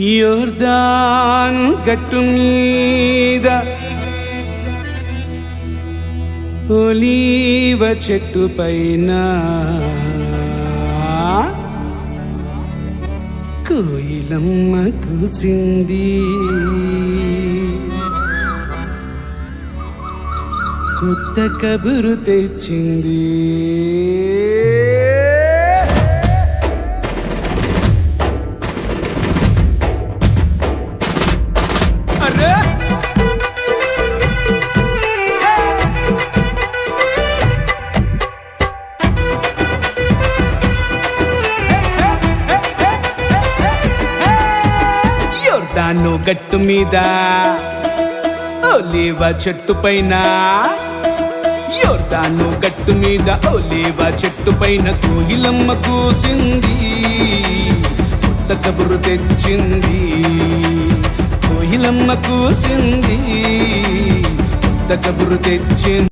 యోర్దాను గట్టు మీద ఒలీవ చెట్టు పైన కోయిలమ్మ కూసింది. కొత్త కబురు తెచ్చింది. యోర్దాను గట్టు మీద. ఒలీవ చెట్టు పైన. యోర్దాను గట్టు మీద. ఒలీవ చెట్టు పైన కోయిలమ్మ కూసింది. కొత్త కబురు తెచ్చింది. కోయిలమ్మ కూసింది. కొత్త కబురు తెచ్చింది.